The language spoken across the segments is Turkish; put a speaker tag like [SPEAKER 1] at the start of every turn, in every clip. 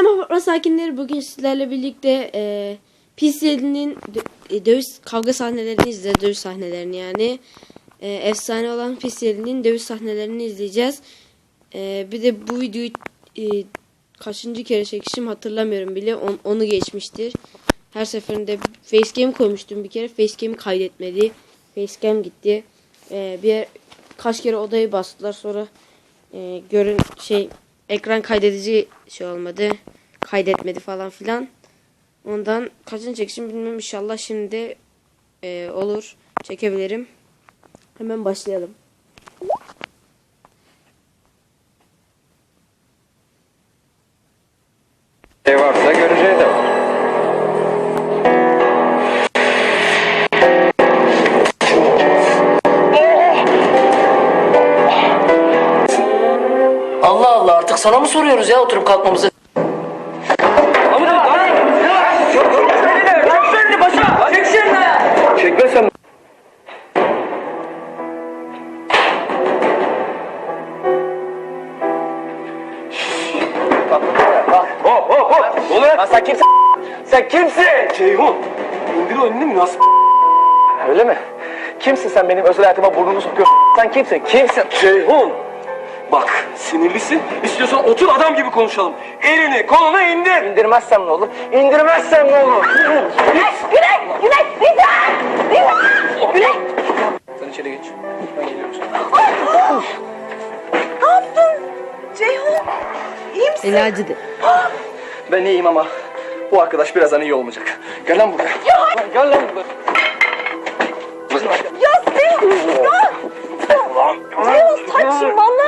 [SPEAKER 1] Selam Afra sakinleri. Bugün sizlerle birlikte e, PC'nin dö- e, dövüş kavga sahnelerini izleyeceğiz. Dövüş sahnelerini yani. E, efsane olan PC'nin dövüş sahnelerini izleyeceğiz. E, bir de bu videoyu e, kaçıncı kere çekişim hatırlamıyorum bile. On- onu geçmiştir. Her seferinde facecam koymuştum bir kere. Facecam'i kaydetmedi. Facecam gitti. E, bir kaç kere odayı bastılar sonra e, görün şey ekran kaydedici şey olmadı. Kaydetmedi falan filan. Ondan kaçıncı çekişim bilmem inşallah şimdi e, olur. Çekebilirim. Hemen başlayalım.
[SPEAKER 2] Sana mı soruyoruz ya oturup kalkmamızı?
[SPEAKER 3] Çekmesen Hop hop hop. Ne oluyor? Lan sen kimsin? Sen kimsin? Ceyhun. İndir o elini mi? Nasıl? Öyle mi? Kimsin sen benim özel hayatıma burnunu sokuyorsun? Sen kimsin? Kimsin? Ceyhun. Sinirlisin. İstiyorsan otur adam gibi konuşalım. Elini kolunu indir. İndirmezsem ne olur? İndirmezsem ne olur?
[SPEAKER 4] Güney! Güney! Lütfen! Lütfen! Güney!
[SPEAKER 3] Sen içeri geç. Ben geliyorum sana.
[SPEAKER 4] Ne yaptın? Ceyhun! İyi misin?
[SPEAKER 1] Eli acıdı.
[SPEAKER 3] Ben iyiyim ama bu arkadaş birazdan iyi olmayacak. Gel lan buraya.
[SPEAKER 4] Ya!
[SPEAKER 3] Gel lan buraya.
[SPEAKER 4] Ya Ceyhun! Ya! Ceyhun saçmalama!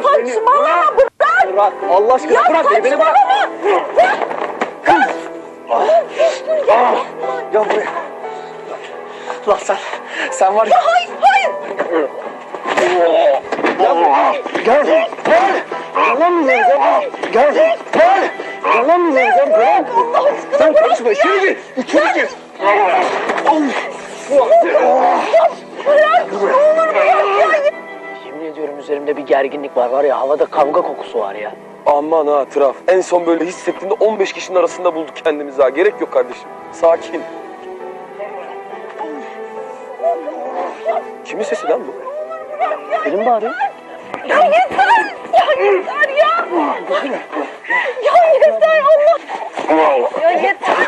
[SPEAKER 3] Bırak beni,
[SPEAKER 4] Saçmalama! Bırak!
[SPEAKER 3] Bırak. Allah aşkına
[SPEAKER 4] Ya
[SPEAKER 3] bırak beni. Beni bırak.
[SPEAKER 4] Bırak!
[SPEAKER 3] Ah, Gel buraya. Lan sen. Sen var ya.
[SPEAKER 4] Hayır! Hayır!
[SPEAKER 3] Gel. Gel. Gel. Yalan mı vereceğim? Gel. Gel. Yalan mı? Bırak.
[SPEAKER 4] Allah aşkına
[SPEAKER 3] Sen
[SPEAKER 4] bırak!
[SPEAKER 3] karışma. İçeri gir. İçeri gir.
[SPEAKER 4] Bırak! Ne
[SPEAKER 2] üzerimde bir gerginlik var var ya havada kavga kokusu var ya.
[SPEAKER 5] Aman ha Traf. En son böyle hissettiğinde 15 kişinin arasında bulduk kendimizi ha. Gerek yok kardeşim. Sakin. Kimin sesi lan bu?
[SPEAKER 2] Biri mi bağırıyor?
[SPEAKER 4] Ya yeter! Ya yeter ya! Ya yeter Allah! Ya yeter!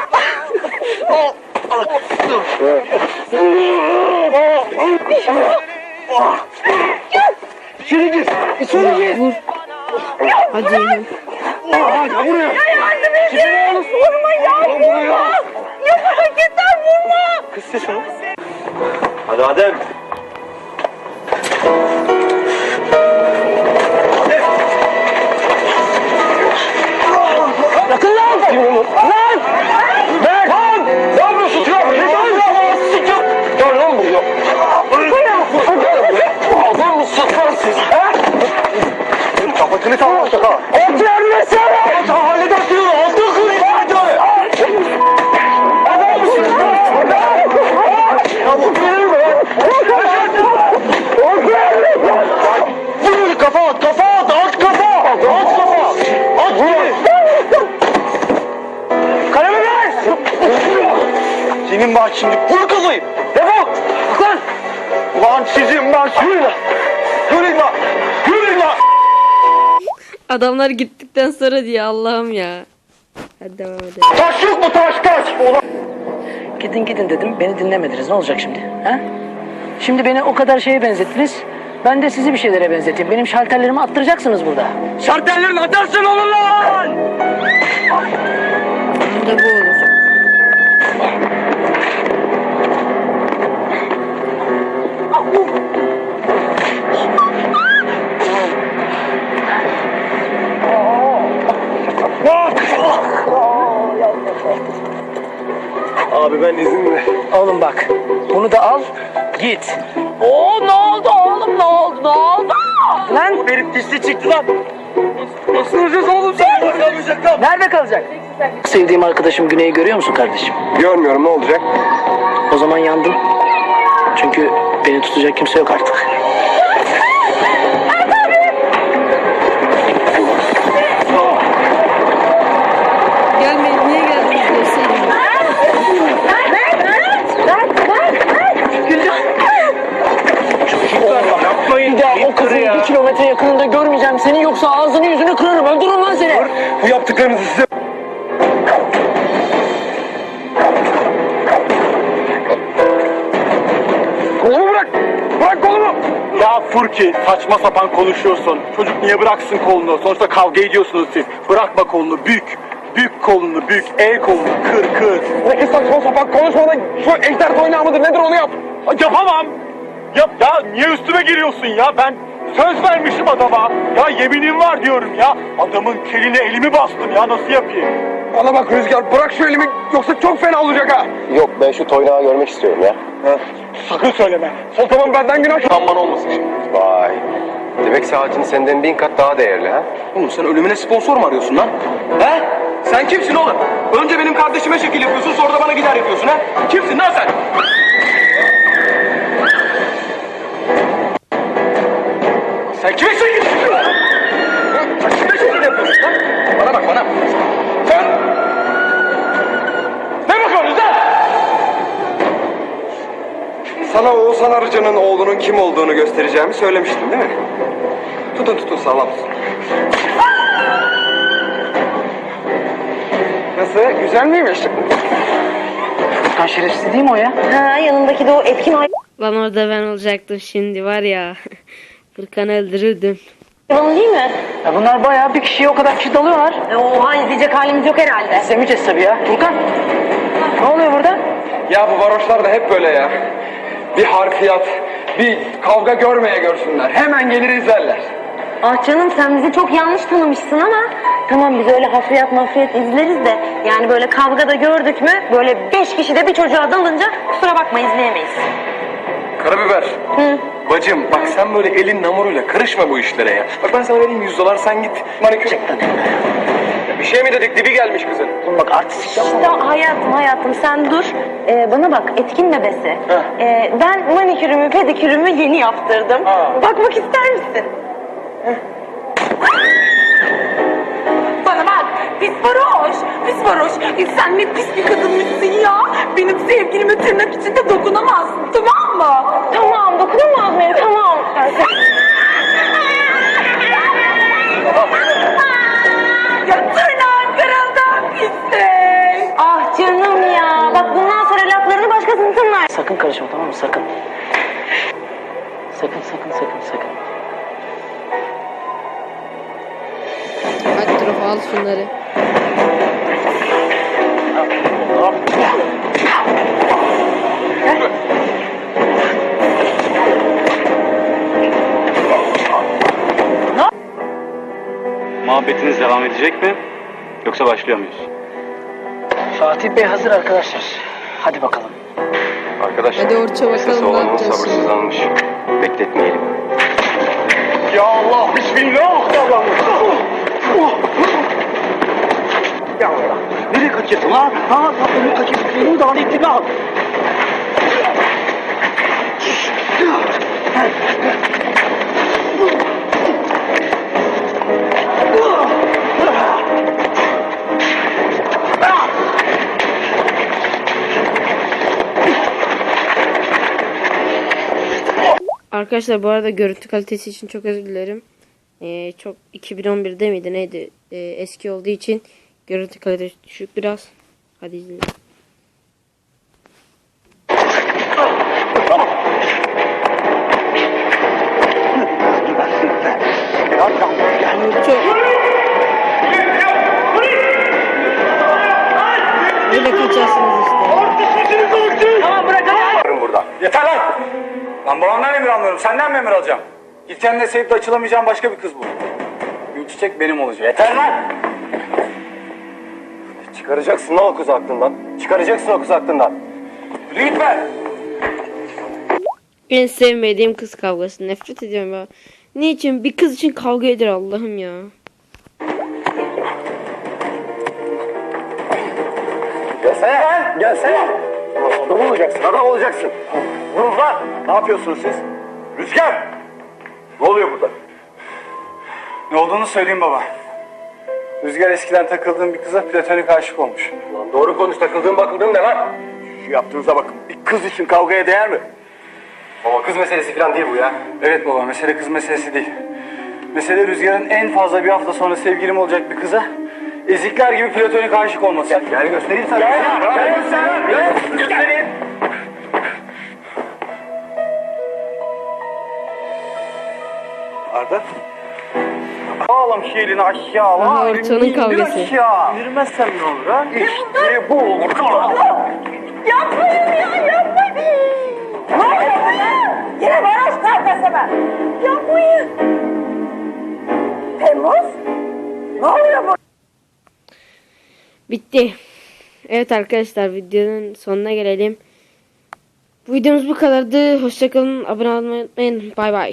[SPEAKER 3] İçeri gir. İçeri gir.
[SPEAKER 1] Hadi Ceyhun.
[SPEAKER 3] Gel buraya.
[SPEAKER 4] Ya yardım edin! Vurma ya! Vurma! Ya bırak yeter
[SPEAKER 3] sesi o. Hadi Adem.
[SPEAKER 2] Yakın lan!
[SPEAKER 3] Lan! Ver! Lan! Ne yapıyorsun Traf? Ne yapıyorsun? Siktir! Gel lan buraya. Adam mısın lan siz? He? Kapatını tamam Senin bak şimdi vur kafayı! Defol! Lan! Ulan sizin ben yürü lan! Yürü lan! Yürü lan!
[SPEAKER 1] Adamlar gittikten sonra diye Allah'ım ya. Hadi devam edelim.
[SPEAKER 3] Taş yok mu taş taş? Ulan!
[SPEAKER 2] Gidin gidin dedim beni dinlemediniz ne olacak şimdi? Ha? Şimdi beni o kadar şeye benzettiniz. Ben de sizi bir şeylere benzeteyim. Benim şalterlerimi attıracaksınız burada.
[SPEAKER 3] Şartellerini atarsın oğlum lan!
[SPEAKER 1] Burada bu olur.
[SPEAKER 5] Abi ben izinle.
[SPEAKER 2] Oğlum bak bunu da al git. Oo ne oldu oğlum ne oldu ne oldu? Lan
[SPEAKER 3] Benim dişli çıktı lan! Nasıl olacağız oğlum sen? Kalmayacak lan!
[SPEAKER 2] nerede kalacak? Sevdiğim arkadaşım Güney'i görüyor musun kardeşim?
[SPEAKER 5] Görmüyorum ne olacak?
[SPEAKER 2] O zaman yandım. Çünkü beni tutacak kimse yok artık.
[SPEAKER 1] Gelmeyin, niye geldiniz göstereyim.
[SPEAKER 2] Yapmayın. Bir daha o kızı bir kilometre yakınında görmeyeceğim seni yoksa ağzını yüzünü kırarım. Öldürürüm lan seni.
[SPEAKER 5] Bu yaptıklarınızı size
[SPEAKER 6] Ya Furki saçma sapan konuşuyorsun. Çocuk niye bıraksın kolunu? Sonuçta kavga ediyorsunuz siz. Bırakma kolunu büyük. Büyük kolunu büyük. El kolunu kır kır.
[SPEAKER 5] Peki saçma sapan konuşmadan şu ejder oynağı mıdır nedir onu yap.
[SPEAKER 6] Yapamam. Yap ya niye üstüme geliyorsun ya? Ben söz vermişim adama. Ya yeminim var diyorum ya. Adamın keline elimi bastım ya nasıl yapayım?
[SPEAKER 5] Bana bak Rüzgar bırak şu elimi yoksa çok fena olacak ha.
[SPEAKER 7] Yok ben şu toynağı görmek istiyorum ya.
[SPEAKER 6] Sakın söyleme.
[SPEAKER 5] Zaman benden günah
[SPEAKER 7] Kanman olmasın şimdi. Vay. Demek saatin senden bin kat daha değerli ha?
[SPEAKER 3] Oğlum sen ölümüne sponsor mu arıyorsun lan? He? Sen kimsin oğlum? Önce benim kardeşime şekil yapıyorsun sonra da bana gider yapıyorsun ha? Kimsin lan sen? Sen kime şekil yapıyorsun? Sen kime şekil yapıyorsun lan? Bana bak bana. Sen... Ne bakıyorsun lan?
[SPEAKER 5] Sana Oğuzhan Arıcı'nın oğlunun kim olduğunu göstereceğimi söylemiştim değil mi? Tutun tutun sağlam tutun. Nasıl? Güzel miymiş?
[SPEAKER 2] Furkan şerefsiz değil mi o ya?
[SPEAKER 4] Ha yanındaki de o etkin
[SPEAKER 1] Lan orada ben olacaktım şimdi var ya. Furkan öldürürdüm.
[SPEAKER 4] hayvan değil mi?
[SPEAKER 2] ya bunlar bayağı bir kişiye o kadar kişi dalıyorlar.
[SPEAKER 4] E, oha izleyecek halimiz yok herhalde.
[SPEAKER 2] İzlemeyeceğiz tabii ya. Furkan. Ne oluyor burada?
[SPEAKER 5] Ya bu varoşlar da hep böyle ya. Bir harfiyat, bir kavga görmeye görsünler. Hemen gelir izlerler.
[SPEAKER 4] Ah canım sen bizi çok yanlış tanımışsın ama tamam biz öyle hafriyat mafriyat izleriz de yani böyle kavgada gördük mü böyle beş kişi de bir çocuğa dalınca kusura bakma izleyemeyiz.
[SPEAKER 5] Karabiber. Bacım bak sen böyle elin namuruyla karışma bu işlere ya. Bak ben sana vereyim 100 dolar sen git manikür. Bir şey mi dedik dibi gelmiş kızın.
[SPEAKER 2] Oğlum bak artistik yapma.
[SPEAKER 4] İşte hayatım hayatım sen dur. Ee, bana bak etkin bebesi. Ee, ben manikürümü pedikürümü yeni yaptırdım. Bakmak ister misin?
[SPEAKER 8] Bana bak pis varoş, pis varoş. E sen ne pis bir kadınmışsın ya. Benim sevgilime tırnak içinde dokunamazsın tamam mı?
[SPEAKER 4] Tamam.
[SPEAKER 8] Ya tırnağın kırıldı pislik.
[SPEAKER 4] Ah canım ya. Bak bundan sonra laflarını başkasının tınlar.
[SPEAKER 2] Sakın karışma tamam mı? Sakın. Sakın sakın sakın sakın.
[SPEAKER 1] Hadi Trofa al şunları.
[SPEAKER 6] Muhabbetiniz devam edecek mi? Yoksa başlıyor muyuz?
[SPEAKER 2] Fatih Bey hazır arkadaşlar. Hadi bakalım.
[SPEAKER 7] Arkadaşlar.
[SPEAKER 1] Hadi Orç'a bakalım,
[SPEAKER 7] sesi
[SPEAKER 1] ne
[SPEAKER 7] olanın
[SPEAKER 1] yapacağız
[SPEAKER 7] sabırsızlanmış. Bekletmeyelim.
[SPEAKER 6] Ya Allah bismillah. Ya Allah. Nereye kaçıyorsun lan? Ha, nereye kaçıyorsun? Benim ipini al.
[SPEAKER 1] Arkadaşlar bu arada görüntü kalitesi için çok özür dilerim. Ee, çok 2011'de miydi neydi? Ee, eski olduğu için görüntü kalitesi düşük biraz. Hadi izleyelim. Çok. Böyle kaçarsınız işte.
[SPEAKER 6] Varım burada. Yeter lan! Lan babamdan emir almıyorum. Senden mi emir alacağım? Git kendine sevip de açılamayacağım başka bir kız bul. Gülçiçek benim olacak. Yeter lan!
[SPEAKER 7] Çıkaracaksın lan o kızı aklından. Çıkaracaksın o kızı aklından.
[SPEAKER 6] Yürü git be!
[SPEAKER 1] En sevmediğim kız kavgası. Nefret ediyorum ya. Niçin? Bir kız için kavga eder Allah'ım ya.
[SPEAKER 6] Gelsene lan! Gelsene! Adam olacaksın, adam olacaksın. Vurun lan! Ne yapıyorsunuz siz? Rüzgar! Ne oluyor burada? Ne olduğunu söyleyeyim baba. Rüzgar eskiden takıldığım bir kıza platonik aşık olmuş.
[SPEAKER 7] Lan doğru konuş takıldığın bakıldığın ne lan?
[SPEAKER 6] Şu yaptığınıza bakın. Bir kız için kavgaya değer mi?
[SPEAKER 7] Baba kız meselesi falan değil bu ya.
[SPEAKER 6] Evet baba, mesele kız meselesi değil. Mesele Rüzgar'ın en fazla bir hafta sonra sevgilim olacak bir kıza ezikler gibi platonik aşık olması.
[SPEAKER 7] Gel göstereyim sana. Gel, gel, göstereyim.
[SPEAKER 6] Ağlam şu elini aşağı
[SPEAKER 1] Aha, ortanın kavgası.
[SPEAKER 6] aşağı. Ne olur ha? İşte bu olur.
[SPEAKER 4] Yapmayın ya yapmayın. Ne oluyor ya? Yine varoş kavgası mı? Yapmayın. Temmuz? Ne oluyor bu?
[SPEAKER 1] Bitti. Evet arkadaşlar videonun sonuna gelelim. Bu videomuz bu kadardı. Hoşçakalın. Abone olmayı unutmayın. Bay bay.